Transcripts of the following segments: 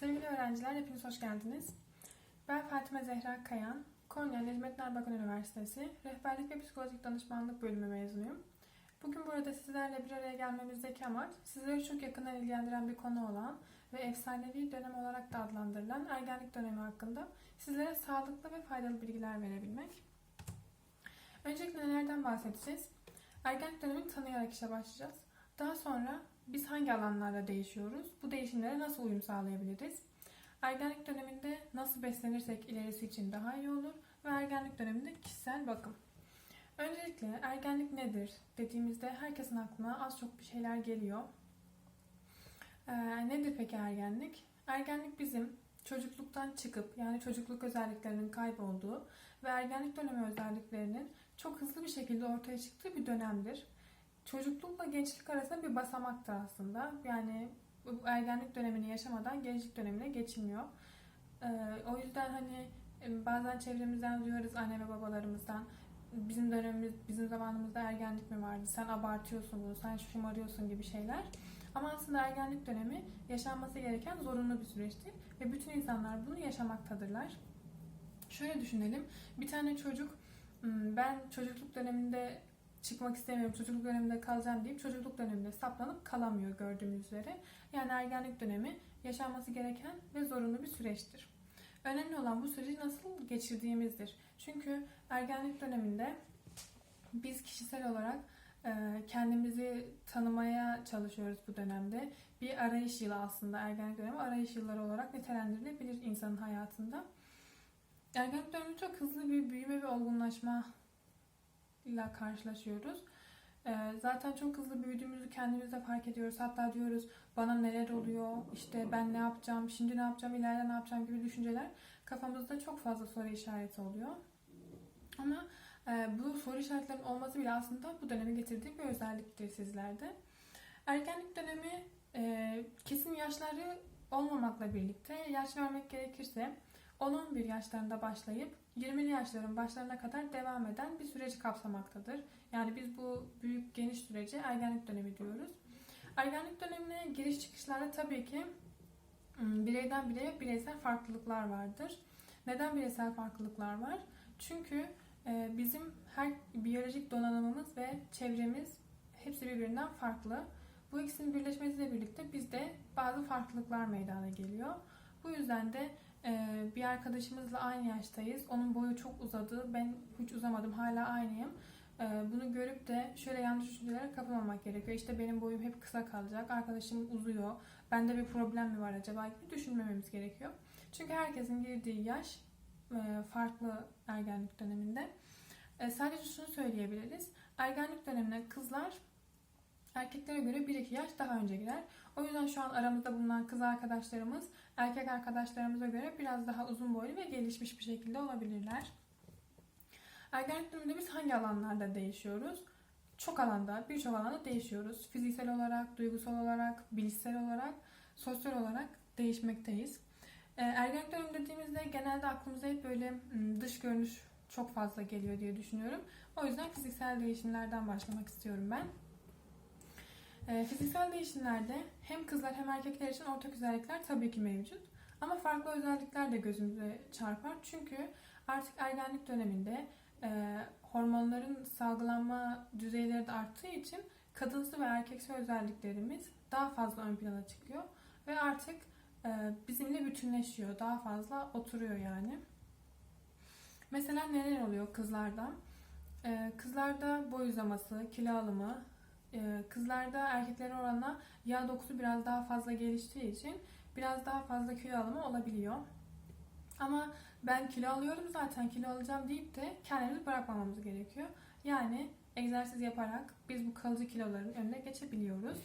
Sevgili öğrenciler, hepiniz hoş geldiniz. Ben Fatime Zehra Kayan, Konya Necmettin Erbakan Üniversitesi Rehberlik ve Psikolojik Danışmanlık bölümü mezunuyum. Bugün burada sizlerle bir araya gelmemizdeki amaç, sizleri çok yakından ilgilendiren bir konu olan ve efsanevi dönem olarak da adlandırılan ergenlik dönemi hakkında sizlere sağlıklı ve faydalı bilgiler verebilmek. Öncelikle nelerden bahsedeceğiz? Ergenlik dönemini tanıyarak işe başlayacağız. Daha sonra biz hangi alanlarda değişiyoruz? Bu değişimlere nasıl uyum sağlayabiliriz? Ergenlik döneminde nasıl beslenirsek ilerisi için daha iyi olur ve ergenlik döneminde kişisel bakım. Öncelikle ergenlik nedir dediğimizde herkesin aklına az çok bir şeyler geliyor. Ee, nedir peki ergenlik? Ergenlik bizim çocukluktan çıkıp yani çocukluk özelliklerinin kaybolduğu ve ergenlik dönemi özelliklerinin çok hızlı bir şekilde ortaya çıktığı bir dönemdir çocuklukla gençlik arasında bir basamaktır aslında. Yani bu ergenlik dönemini yaşamadan gençlik dönemine geçilmiyor. Ee, o yüzden hani e, bazen çevremizden duyuyoruz anne ve babalarımızdan bizim dönemimiz, bizim zamanımızda ergenlik mi vardı? Sen abartıyorsun bunu, sen şımarıyorsun gibi şeyler. Ama aslında ergenlik dönemi yaşanması gereken zorunlu bir süreçtir ve bütün insanlar bunu yaşamaktadırlar. Şöyle düşünelim. Bir tane çocuk ben çocukluk döneminde çıkmak istemiyorum, çocukluk döneminde kalacağım deyip çocukluk döneminde saplanıp kalamıyor gördüğümüz üzere. Yani ergenlik dönemi yaşanması gereken ve zorunlu bir süreçtir. Önemli olan bu süreci nasıl geçirdiğimizdir. Çünkü ergenlik döneminde biz kişisel olarak e, kendimizi tanımaya çalışıyoruz bu dönemde. Bir arayış yılı aslında ergenlik dönemi arayış yılları olarak nitelendirilebilir insanın hayatında. Ergenlik dönemi çok hızlı bir büyüme ve olgunlaşma ile karşılaşıyoruz. Ee, zaten çok hızlı büyüdüğümüzü kendimizde fark ediyoruz. Hatta diyoruz bana neler oluyor, işte ben ne yapacağım, şimdi ne yapacağım, ileride ne yapacağım gibi düşünceler kafamızda çok fazla soru işareti oluyor. Ama e, bu soru işaretlerinin olması bile aslında bu dönemi getirdiği bir özelliktir sizlerde. Ergenlik dönemi e, kesin yaşları olmamakla birlikte yaş vermek gerekirse 10-11 yaşlarında başlayıp 20'li yaşların başlarına kadar devam eden bir süreci kapsamaktadır. Yani biz bu büyük geniş sürece ergenlik dönemi diyoruz. Ergenlik dönemine giriş çıkışlarda tabii ki bireyden bireye bireysel farklılıklar vardır. Neden bireysel farklılıklar var? Çünkü bizim her biyolojik donanımımız ve çevremiz hepsi birbirinden farklı. Bu ikisinin birleşmesiyle birlikte bizde bazı farklılıklar meydana geliyor. Bu yüzden de bir arkadaşımızla aynı yaştayız. Onun boyu çok uzadı. Ben hiç uzamadım. Hala aynıyım. Ee, bunu görüp de şöyle yanlış düşüncelere kapılmamak gerekiyor. İşte benim boyum hep kısa kalacak. Arkadaşım uzuyor. Bende bir problem mi var acaba gibi düşünmememiz gerekiyor. Çünkü herkesin girdiği yaş e, farklı ergenlik döneminde. E, sadece şunu söyleyebiliriz. Ergenlik dönemine kızlar erkeklere göre 1-2 yaş daha önce girer. O yüzden şu an aramızda bulunan kız arkadaşlarımız erkek arkadaşlarımıza göre biraz daha uzun boylu ve gelişmiş bir şekilde olabilirler. Ergenlik döneminde biz hangi alanlarda değişiyoruz? Çok alanda, birçok alanda değişiyoruz. Fiziksel olarak, duygusal olarak, bilişsel olarak, sosyal olarak değişmekteyiz. Ee, ergenlik dönemi dediğimizde genelde aklımıza hep böyle dış görünüş çok fazla geliyor diye düşünüyorum. O yüzden fiziksel değişimlerden başlamak istiyorum ben. E, fiziksel değişimlerde hem kızlar hem erkekler için ortak özellikler tabii ki mevcut. Ama farklı özellikler de gözümüze çarpar. Çünkü artık ergenlik döneminde e, hormonların salgılanma düzeyleri de arttığı için kadınsı ve erkeksi özelliklerimiz daha fazla ön plana çıkıyor. Ve artık e, bizimle bütünleşiyor. Daha fazla oturuyor yani. Mesela neler oluyor kızlarda? E, kızlarda boy uzaması, kilo alımı, ee, kızlarda erkeklere oranla yağ dokusu biraz daha fazla geliştiği için biraz daha fazla kilo alımı olabiliyor. Ama ben kilo alıyorum zaten kilo alacağım deyip de kendimizi bırakmamamız gerekiyor. Yani egzersiz yaparak biz bu kalıcı kiloların önüne geçebiliyoruz.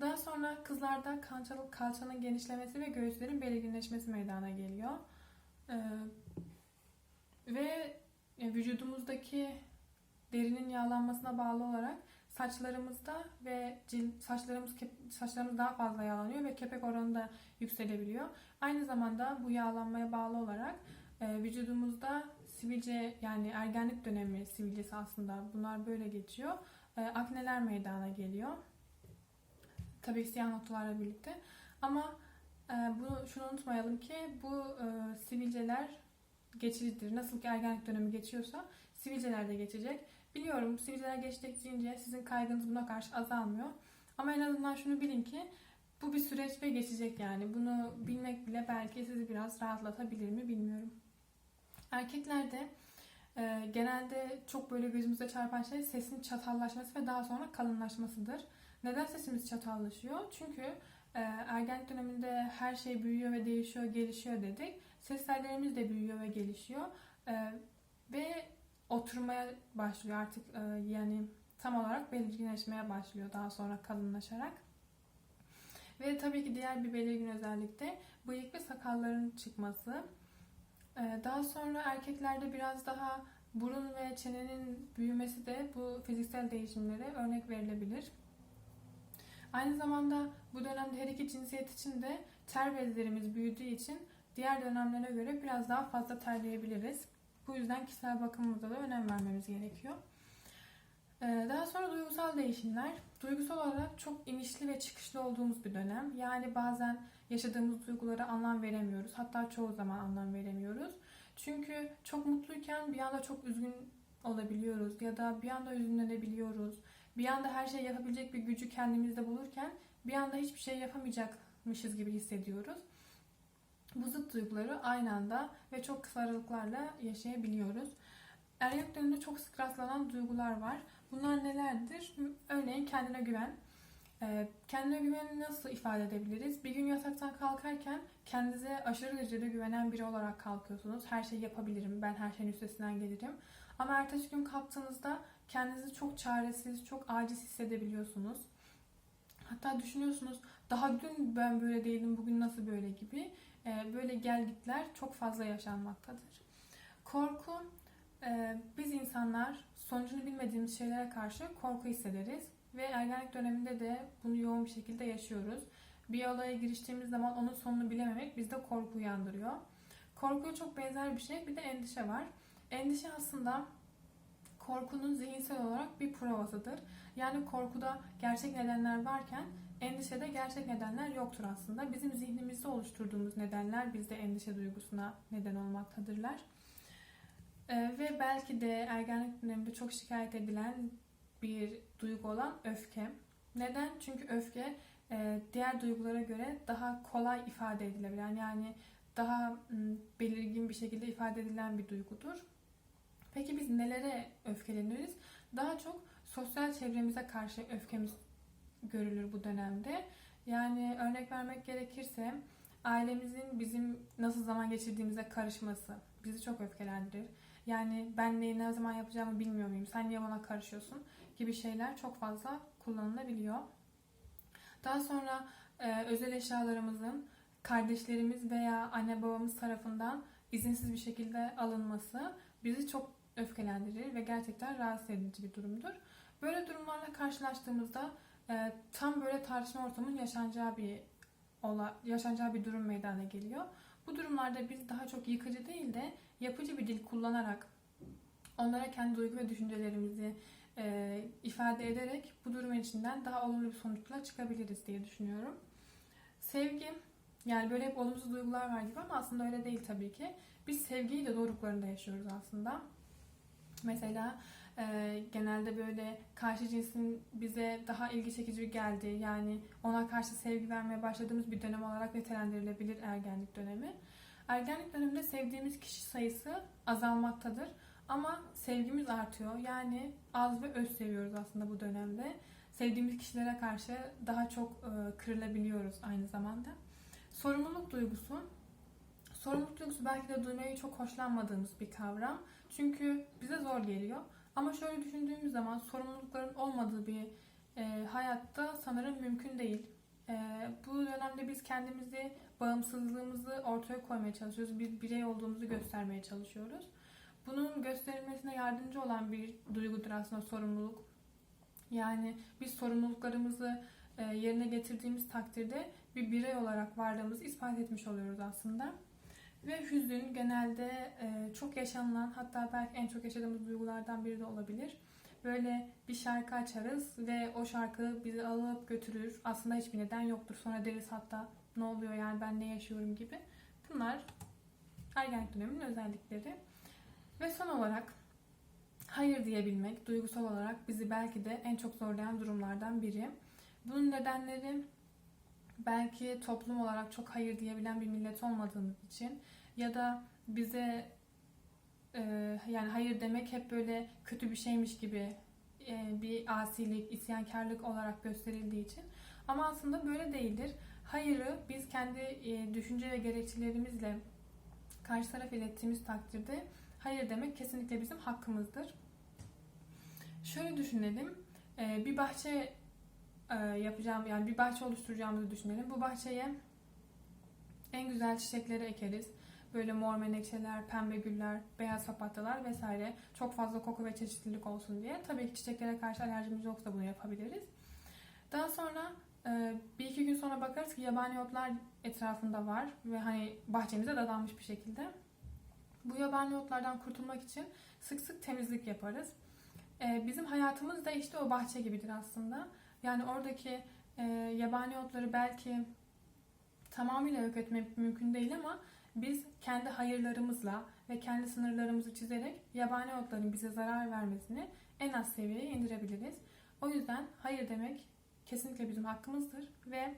Daha sonra kızlarda kalçalı, kalçanın genişlemesi ve göğüslerin belirginleşmesi meydana geliyor. Ee, ve vücudumuzdaki derinin yağlanmasına bağlı olarak saçlarımızda ve cilt, saçlarımız saçlarımız daha fazla yağlanıyor ve kepek oranı da yükselebiliyor. Aynı zamanda bu yağlanmaya bağlı olarak e, vücudumuzda sivilce yani ergenlik dönemi sivilcesi aslında bunlar böyle geçiyor. E, akneler meydana geliyor. Tabii siyah noktalarla birlikte. Ama e, bunu şunu unutmayalım ki bu e, sivilceler geçicidir. Nasıl ki ergenlik dönemi geçiyorsa sivilceler de geçecek. Biliyorum sivilceler deyince sizin kaygınız buna karşı azalmıyor. Ama en azından şunu bilin ki bu bir süreç ve geçecek yani. Bunu bilmek bile belki sizi biraz rahatlatabilir mi bilmiyorum. Erkeklerde e, genelde çok böyle gözümüze çarpan şey sesin çatallaşması ve daha sonra kalınlaşmasıdır. Neden sesimiz çatallaşıyor? Çünkü e, ergenlik döneminde her şey büyüyor ve değişiyor, gelişiyor dedik. Ses tellerimiz de büyüyor ve gelişiyor. E, ve oturmaya başlıyor artık e, yani tam olarak belirginleşmeye başlıyor daha sonra kalınlaşarak. Ve tabii ki diğer bir belirgin özellik de bıyık ve sakalların çıkması. Ee, Daha sonra erkeklerde biraz daha burun ve çenenin büyümesi de bu fiziksel değişimlere örnek verilebilir. Aynı zamanda bu dönemde her iki cinsiyet için de ter bezlerimiz büyüdüğü için diğer dönemlere göre biraz daha fazla terleyebiliriz. Bu yüzden kişisel bakımımıza da önem vermemiz gerekiyor. Ee, Daha sonra duygusal değişimler. Duygusal olarak çok inişli ve çıkışlı olduğumuz bir dönem. Yani bazen yaşadığımız duygulara anlam veremiyoruz. Hatta çoğu zaman anlam veremiyoruz. Çünkü çok mutluyken bir anda çok üzgün olabiliyoruz ya da bir anda hüzünlenebiliyoruz. Bir anda her şey yapabilecek bir gücü kendimizde bulurken bir anda hiçbir şey yapamayacakmışız gibi hissediyoruz. Bu zıt duyguları aynı anda ve çok kısa aralıklarla yaşayabiliyoruz. Ergenlik döneminde çok sık rastlanan duygular var. Bunlar nelerdir? Örneğin kendine güven. Ee, Kendine güveni nasıl ifade edebiliriz? Bir gün yataktan kalkarken kendinize aşırı derecede güvenen biri olarak kalkıyorsunuz. Her şeyi yapabilirim, ben her şeyin üstesinden gelirim. Ama ertesi gün kalktığınızda kendinizi çok çaresiz, çok aciz hissedebiliyorsunuz. Hatta düşünüyorsunuz, daha dün ben böyle değildim, bugün nasıl böyle gibi. Ee, Böyle gelgitler çok fazla yaşanmaktadır. Korku, e, biz insanlar sonucunu bilmediğimiz şeylere karşı korku hissederiz. Ve ergenlik döneminde de bunu yoğun bir şekilde yaşıyoruz. Bir olaya giriştiğimiz zaman onun sonunu bilememek bizde korku uyandırıyor. Korkuya çok benzer bir şey bir de endişe var. Endişe aslında korkunun zihinsel olarak bir provasıdır. Yani korkuda gerçek nedenler varken endişede gerçek nedenler yoktur aslında. Bizim zihnimizde oluşturduğumuz nedenler bizde endişe duygusuna neden olmaktadırlar. Ee, ve belki de ergenlik döneminde çok şikayet edilen bir duygu olan öfke. Neden? Çünkü öfke e, diğer duygulara göre daha kolay ifade edilebilen yani daha m, belirgin bir şekilde ifade edilen bir duygudur. Peki biz nelere öfkeleniriz? Daha çok sosyal çevremize karşı öfkemiz görülür bu dönemde. Yani örnek vermek gerekirse ailemizin bizim nasıl zaman geçirdiğimize karışması bizi çok öfkelendirir. Yani ben neyi ne zaman yapacağımı bilmiyor muyum? Sen niye bana karışıyorsun? Gibi şeyler çok fazla kullanılabiliyor. Daha sonra e, özel eşyalarımızın kardeşlerimiz veya anne babamız tarafından izinsiz bir şekilde alınması bizi çok öfkelendirir ve gerçekten rahatsız edici bir durumdur. Böyle durumlarla karşılaştığımızda e, tam böyle tartışma ortamının yaşanacağı bir ola, yaşanacağı bir durum meydana geliyor. Bu durumlarda biz daha çok yıkıcı değil de yapıcı bir dil kullanarak onlara kendi duygu ve düşüncelerimizi e, ifade ederek bu durumun içinden daha olumlu bir sonuçla çıkabiliriz diye düşünüyorum. Sevgi, yani böyle hep olumsuz duygular var gibi ama aslında öyle değil tabii ki. Biz sevgiyi de doruklarında yaşıyoruz aslında. Mesela e, genelde böyle karşı cinsin bize daha ilgi çekici geldi. Yani ona karşı sevgi vermeye başladığımız bir dönem olarak nitelendirilebilir ergenlik dönemi. Ergenlik döneminde sevdiğimiz kişi sayısı azalmaktadır. Ama sevgimiz artıyor. Yani az ve öz seviyoruz aslında bu dönemde. Sevdiğimiz kişilere karşı daha çok e, kırılabiliyoruz aynı zamanda. Sorumluluk duygusu. Sorumluluk duygusu belki de duymayı çok hoşlanmadığımız bir kavram. Çünkü bize zor geliyor. Ama şöyle düşündüğümüz zaman sorumlulukların olmadığı bir e, hayatta sanırım mümkün değil. E, bu dönemde biz kendimizi, bağımsızlığımızı ortaya koymaya çalışıyoruz. Bir birey olduğumuzu göstermeye çalışıyoruz. Bunun gösterilmesine yardımcı olan bir duygudur aslında sorumluluk. Yani biz sorumluluklarımızı e, yerine getirdiğimiz takdirde bir birey olarak varlığımızı ispat etmiş oluyoruz aslında. Ve hüzün genelde e, çok yaşanılan hatta belki en çok yaşadığımız duygulardan biri de olabilir. Böyle bir şarkı açarız ve o şarkı bizi alıp götürür. Aslında hiçbir neden yoktur. Sonra deriz hatta ne oluyor yani ben ne yaşıyorum gibi. Bunlar ergenlik döneminin özellikleri. Ve son olarak hayır diyebilmek duygusal olarak bizi belki de en çok zorlayan durumlardan biri. Bunun nedenleri belki toplum olarak çok hayır diyebilen bir millet olmadığımız için ya da bize e, yani hayır demek hep böyle kötü bir şeymiş gibi e, bir asilik, isyankarlık olarak gösterildiği için. Ama aslında böyle değildir. Hayırı biz kendi e, düşünce ve gerekçelerimizle karşı taraf ilettiğimiz takdirde hayır demek kesinlikle bizim hakkımızdır. Şöyle düşünelim. e, Bir bahçe yapacağım yani bir bahçe oluşturacağımızı düşünelim. Bu bahçeye en güzel çiçekleri ekeriz. Böyle mor menekşeler, pembe güller, beyaz papatyalar vesaire. Çok fazla koku ve çeşitlilik olsun diye. Tabii ki çiçeklere karşı alerjimiz yoksa bunu yapabiliriz. Daha sonra e, bir iki gün sonra bakarız ki yabani otlar etrafında var ve hani bahçemize dadanmış bir şekilde. Bu yabani otlardan kurtulmak için sık sık temizlik yaparız. E, Bizim hayatımız da işte o bahçe gibidir aslında. Yani oradaki e, yabani otları belki tamamıyla yok etmek mümkün değil ama biz kendi hayırlarımızla ve kendi sınırlarımızı çizerek yabani otların bize zarar vermesini en az seviyeye indirebiliriz. O yüzden hayır demek kesinlikle bizim hakkımızdır ve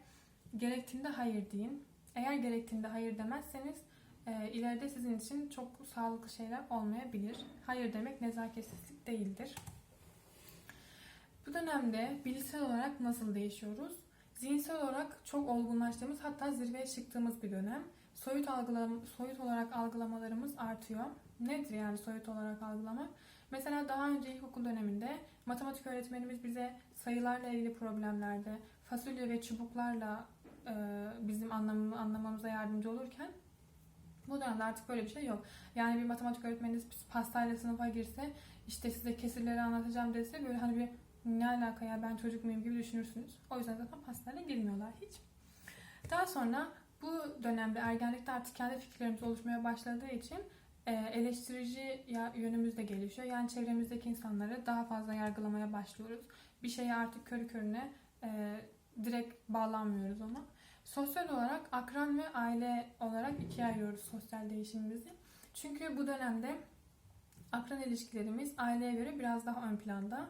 gerektiğinde hayır deyin. Eğer gerektiğinde hayır demezseniz e, ileride sizin için çok sağlıklı şeyler olmayabilir. Hayır demek nezaketsizlik değildir. Bu dönemde bilişsel olarak nasıl değişiyoruz? Zihinsel olarak çok olgunlaştığımız hatta zirveye çıktığımız bir dönem. Soyut, algılam soyut olarak algılamalarımız artıyor. Nedir yani soyut olarak algılamak? Mesela daha önce ilkokul döneminde matematik öğretmenimiz bize sayılarla ilgili problemlerde fasulye ve çubuklarla e, bizim anlamı, anlamamıza yardımcı olurken bu dönemde artık böyle bir şey yok. Yani bir matematik öğretmeniniz pastayla sınıfa girse işte size kesirleri anlatacağım dese böyle hani bir ne alaka ya ben çocuk muyum gibi düşünürsünüz. O yüzden zaten pastayla girmiyorlar hiç. Daha sonra bu dönemde ergenlikte artık kendi fikirlerimiz oluşmaya başladığı için e, eleştirici yönümüz de gelişiyor. Yani çevremizdeki insanları daha fazla yargılamaya başlıyoruz. Bir şeye artık körü körüne e, direkt bağlanmıyoruz ona. Sosyal olarak akran ve aile olarak ikiye ayırıyoruz sosyal değişimimizi. Çünkü bu dönemde akran ilişkilerimiz aileye göre biraz daha ön planda.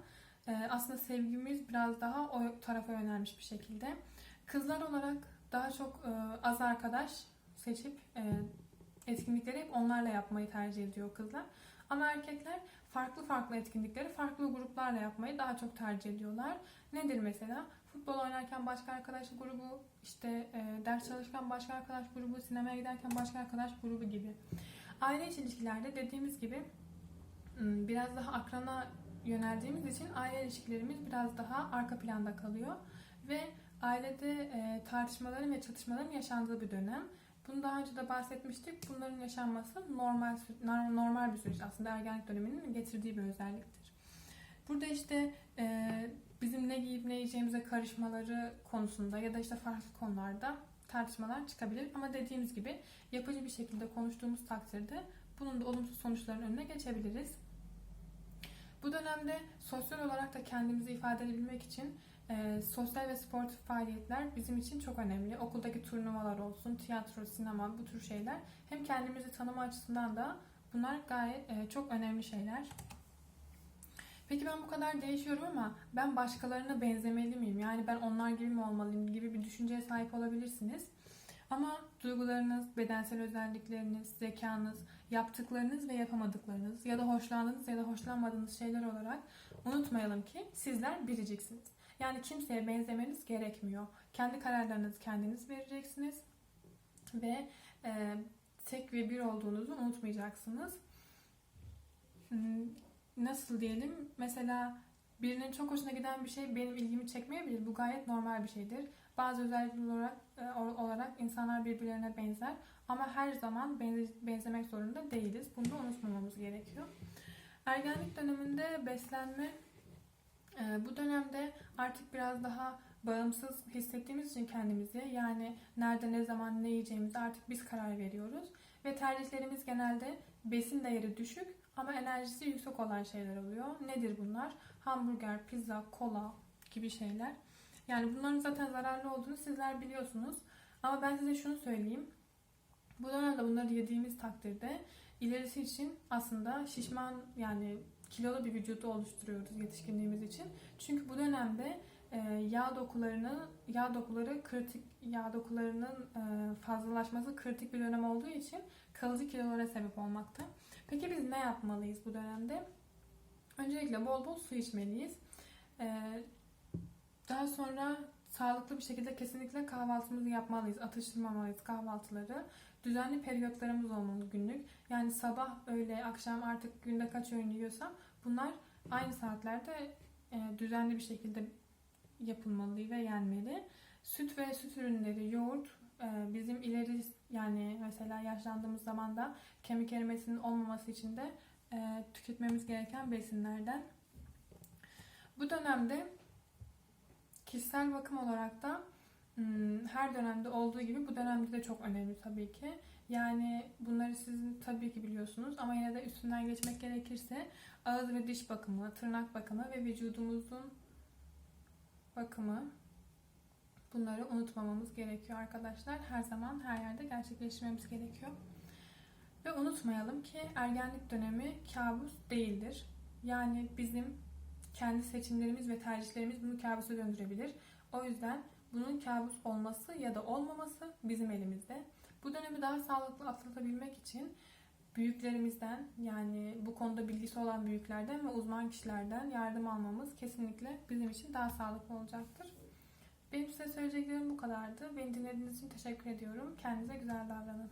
Ee, aslında sevgimiz biraz daha o tarafa yönelmiş bir şekilde. Kızlar olarak daha çok e, az arkadaş seçip e, etkinlikleri hep onlarla yapmayı tercih ediyor kızlar. Ama erkekler farklı farklı etkinlikleri farklı gruplarla yapmayı daha çok tercih ediyorlar. Nedir mesela? Futbol oynarken başka arkadaş grubu, işte e, ders çalışırken başka arkadaş grubu, sinemaya giderken başka arkadaş grubu gibi. Aile içi ilişkilerde dediğimiz gibi biraz daha akrana yöneldiğimiz için aile ilişkilerimiz biraz daha arka planda kalıyor ve ailede e, tartışmaların ve çatışmaların yaşandığı bir dönem. Bunu daha önce de bahsetmiştik. Bunların yaşanması normal normal bir süreç aslında ergenlik döneminin getirdiği bir özelliktir. Burada işte e, bizim ne giyip ne yiyeceğimize karışmaları konusunda ya da işte farklı konularda tartışmalar çıkabilir. Ama dediğimiz gibi yapıcı bir şekilde konuştuğumuz takdirde bunun da olumsuz sonuçların önüne geçebiliriz. Bu dönemde sosyal olarak da kendimizi ifade edebilmek için e, sosyal ve sportif faaliyetler bizim için çok önemli. Okuldaki turnuvalar olsun, tiyatro, sinema bu tür şeyler. Hem kendimizi tanıma açısından da bunlar gayet e, çok önemli şeyler. Peki ben bu kadar değişiyorum ama ben başkalarına benzemeli miyim? Yani ben onlar gibi mi olmalıyım gibi bir düşünceye sahip olabilirsiniz. Ama duygularınız, bedensel özellikleriniz, zekanız, yaptıklarınız ve yapamadıklarınız ya da hoşlandığınız ya da hoşlanmadığınız şeyler olarak unutmayalım ki sizler biriciksiniz. Yani kimseye benzemeniz gerekmiyor. Kendi kararlarınızı kendiniz vereceksiniz ve e, tek ve bir olduğunuzu unutmayacaksınız. Hmm, Nasıl diyelim? Mesela birinin çok hoşuna giden bir şey benim ilgimi çekmeyebilir. Bu gayet normal bir şeydir. Bazı özellikler olarak, e, olarak insanlar birbirlerine benzer ama her zaman benze- benzemek zorunda değiliz. Bunu da unutmamamız gerekiyor. Ergenlik döneminde beslenme e, bu dönemde artık biraz daha bağımsız hissettiğimiz için kendimizi yani nerede ne zaman ne yiyeceğimizi artık biz karar veriyoruz ve tercihlerimiz genelde besin değeri düşük ama enerjisi yüksek olan şeyler oluyor. Nedir bunlar? Hamburger, pizza, kola gibi şeyler. Yani bunların zaten zararlı olduğunu sizler biliyorsunuz. Ama ben size şunu söyleyeyim. Bu dönemde bunları yediğimiz takdirde ilerisi için aslında şişman yani kilolu bir vücudu oluşturuyoruz yetişkinliğimiz için. Çünkü bu dönemde e, yağ dokularını yağ dokuları kritik yağ dokularının e, fazlalaşması kritik bir dönem olduğu için kalıcı kilolara sebep olmakta. Peki biz ne yapmalıyız bu dönemde? Öncelikle bol bol su içmeliyiz. Daha sonra sağlıklı bir şekilde kesinlikle kahvaltımızı yapmalıyız. Atıştırmamalıyız kahvaltıları. Düzenli periyotlarımız olmalı günlük. Yani sabah, öğle, akşam artık günde kaç öğün yiyorsam bunlar aynı saatlerde e, düzenli bir şekilde yapılmalı ve yenmeli. Süt ve süt ürünleri, yoğurt e, bizim ileri yani mesela yaşlandığımız zaman da kemik erimesinin olmaması için de e, tüketmemiz gereken besinlerden. Bu dönemde kişisel bakım olarak da hmm, her dönemde olduğu gibi bu dönemde de çok önemli tabii ki. Yani bunları sizin tabii ki biliyorsunuz ama yine de üstünden geçmek gerekirse ağız ve diş bakımı, tırnak bakımı ve vücudumuzun bakımı bunları unutmamamız gerekiyor arkadaşlar. Her zaman her yerde gerçekleştirmemiz gerekiyor. Ve unutmayalım ki ergenlik dönemi kabus değildir. Yani bizim kendi seçimlerimiz ve tercihlerimiz bunu kabusa döndürebilir. O yüzden bunun kabus olması ya da olmaması bizim elimizde. Bu dönemi daha sağlıklı atlatabilmek için büyüklerimizden yani bu konuda bilgisi olan büyüklerden ve uzman kişilerden yardım almamız kesinlikle bizim için daha sağlıklı olacaktır. Benim size söyleyeceklerim bu kadardı. Beni dinlediğiniz için teşekkür ediyorum. Kendinize güzel davranın.